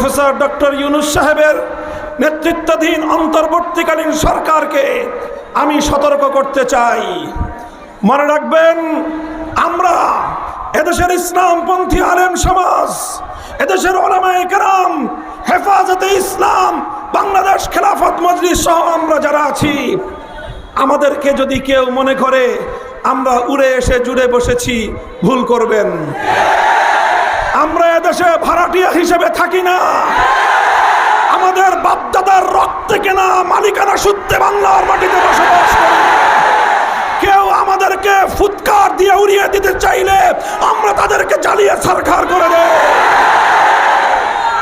Professor doctor Yunus সাহেবের নেতৃত্বাধীন অন্তর্বর্তীকালীন সরকারকে আমি সতর্ক করতে চাই। মনে রাখবেন, আমরা এদেশের ইসলামপন্থী আলেম সমাজ, এদেশের ওলামায়ে কেরাম, হেফাজতে ইসলাম, বাংলাদেশ খেলাফত মজলিস সহ আমরা যারা আছি, আমাদেরকে যদি কেউ মনে করে, আমরা উড়ে এসে জুড়ে বসেছি, ভুল করবেন। আমরা এদেশে ভাড়াটিয়া হিসেবে থাকি না আমাদের বাপদাদার রক্তে কেনা মালিকানা সূত্রে বাংলার মাটিতে বসবাস করি কেউ আমাদেরকে ফুৎকার দিয়ে উড়িয়ে দিতে চাইলে আমরা তাদেরকে জ্বালিয়ে সরকার করে দেয়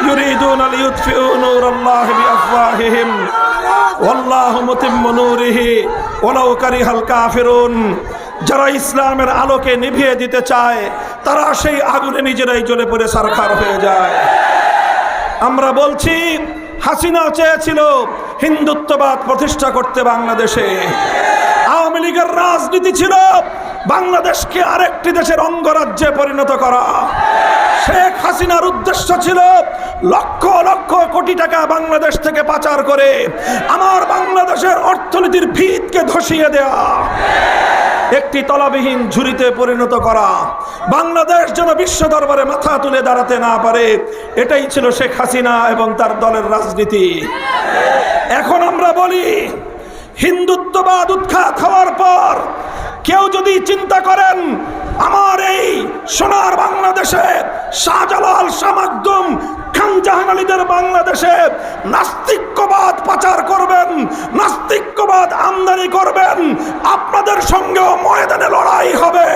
يريدون ليطفئوا نور الله بأفواههم والله متم نوره ولو كره الكافرون যারা ইসলামের আলোকে নিভিয়ে দিতে চায় তারা সেই আগুনে নিজেরাই জ্বলে পড়ে সারখার হয়ে যায়। আমরা বলছি, হাসিনা চেয়েছিল হিন্দুত্ববাদ প্রতিষ্ঠা করতে বাংলাদেশে। আওয়ামী লীগের রাজনীতি ছিল বাংলাদেশকে আরেকটি দেশের অঙ্গরাজ্যে পরিণত করা। শেখ হাসিনার উদ্দেশ্য ছিল লক্ষ লক্ষ কোটি টাকা বাংলাদেশ থেকে পাচার করে আমার বাংলাদেশের অর্থনীতির ভিতকে ধসিয়ে দেয়া। একটি তলাবিহীন ঝুড়িতে পরিণত করা। বাংলাদেশ যেন বিশ্ব দরবারে মাথা তুলে দাঁড়াতে না পারে, এটাই ছিল শেখ হাসিনা এবং তার দলের রাজনীতি। এখন আমরা বলি, হিন্দুত্ববাদ উৎখাত হওয়ার পর কেউ যদি চিন্তা করেন, আমার এই সোনার বাংলাদেশে শাহজালাল শামাকদুম খান জাহান আলীদের বাংলাদেশে নাস্তিক্যবাদ পাচার করবেন, নাস্তিক্যবাদ আমদানি করবেন। আপনাদের সঙ্গেও ময়দানে লড়াই হবে।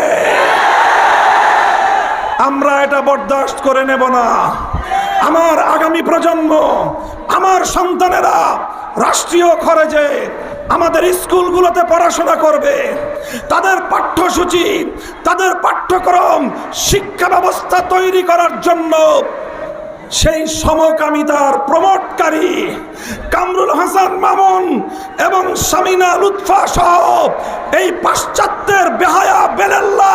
আমরা এটা বরদাস্ত করে নেব না। আমার আগামী প্রজন্ম, আমার সন্তানেরা রাষ্ট্রীয় খরচে আমাদের স্কুলগুলোতে পড়াশোনা করবে। তাদের পাঠ্যসূচি, তাদের পাঠ্যক্রম শিক্ষা ব্যবস্থা তৈরি করার জন্য সেই সমকামিতার প্রমোটকারী কামরুল হাসান মামুন এবং সামিনা লুৎফা সহ এই পাশ্চাত্যের বেহায়া বেলেল্লা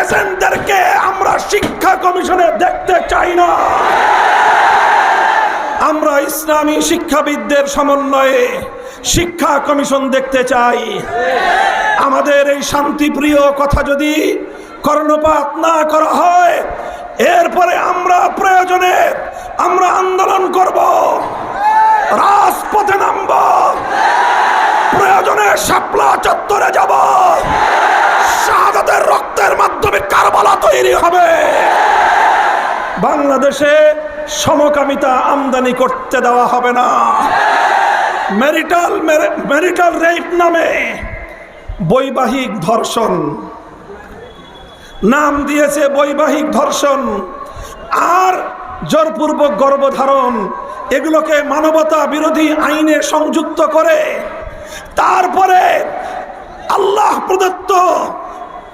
এজেন্টদেরকে আমরা শিক্ষা কমিশনে দেখতে চাই না। আমরা ইসলামী শিক্ষাবিদদের সমন্বয়ে শিক্ষা কমিশন দেখতে চাই। আমাদের এই শান্তিপ্রিয় কথা যদি কর্ণপাত না করা হয়, এরপরে আমরা প্রয়োজনে আমরা আন্দোলন করব। রাজপথে নামব। প্রয়োজনে শাপলা চত্বরে যাব। শাহাদাতের রক্তের মাধ্যমে কারবালা তৈরি হবে। বাংলাদেশে সমকামিতা আমদানি করতে দেওয়া হবে না। ম্যারিটাল ম্যারিটাল রেপ নামে বৈবাহিক ধর্ষণ। নাম দিয়েছে বৈবাহিক ধর্ষণ। আর জোরপূর্বক গর্ভধারণ, এগুলোকে মানবতা বিরোধী আইনে সংযুক্ত করে, তারপরে আল্লাহ প্রদত্ত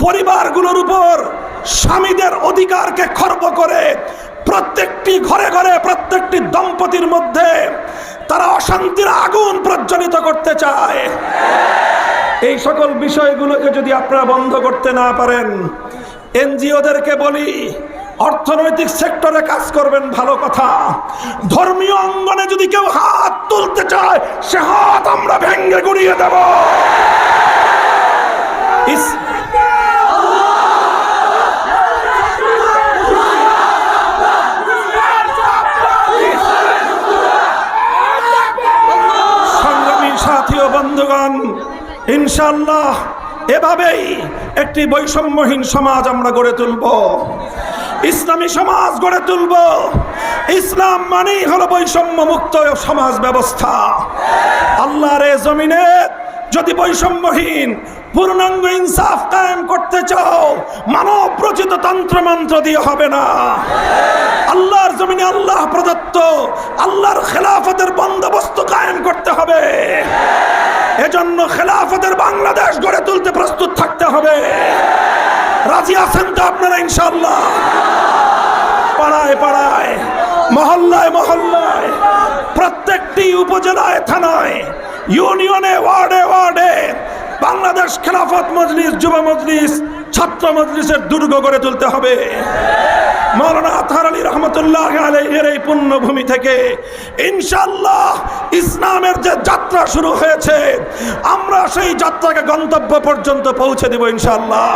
পরিবারগুলোর উপর স্বামীদের অধিকারকে খর্ব করে প্রত্যেকটি ঘরে ঘরে প্রত্যেকটি দম্পতির মধ্যে তারা অশান্তির আগুন প্রজ্বলিত করতে চায়। এই সকল বিষয়গুলোকে যদি আপনারা বন্ধ করতে না পারেন, এনজিওদেরকে বলি, অর্থনৈতিক সেক্টরে কাজ করবেন ভালো কথা। ধর্মীয় অঙ্গনে যদি কেউ হাত তুলতে চায়, সে হাত আমরা ভেঙ্গে গুড়িয়ে দেব। বন্ধুগণ ইনশাল্লাহ এভাবেই একটি বৈষম্যহীন সমাজ আমরা গড়ে তুলব। ইসলামী সমাজ গড়ে তুলব। ইসলাম মানেই হলো বৈষম্য মুক্ত সমাজ ব্যবস্থা। আল্লাহর জমিনে যদি বৈষম্যহীন, পূর্ণাঙ্গ ইনসাফ কায়েম করতে চাও, মানব রচিত তন্ত্র মন্ত্র দিয়ে হবে না। আল্লাহর জমিনে আল্লাহ প্রদত্ত, আল্লাহর খেলাফতের বন্দোবস্ত কায়েম করতে হবে। এজন্য খেলাফতের বাংলাদেশ গড়ে তুলতে প্রস্তুত থাকতে হবে। রাজি আছেন তো আপনারা ইনশাল্লাহ পাড়ায় পাড়ায়, মহল্লায় মহল্লায়, প্রত্যেকটি উপজেলায়, থানায়, ইউনিয়নে, ওয়ার্ডে ওয়ার্ডে বাংলাদেশ খেলাফত মজলিস, যুব মজলিস, ছাত্র মজলিসের দুর্গ গড়ে তুলতে হবে। রহমতুল্লাহ থেকে ইনশাল্লাহ ইসলামের যে যাত্রা শুরু হয়েছে, আমরা সেই যাত্রাকে গন্তব্য পর্যন্ত পৌঁছে দেব ইনশাল্লাহ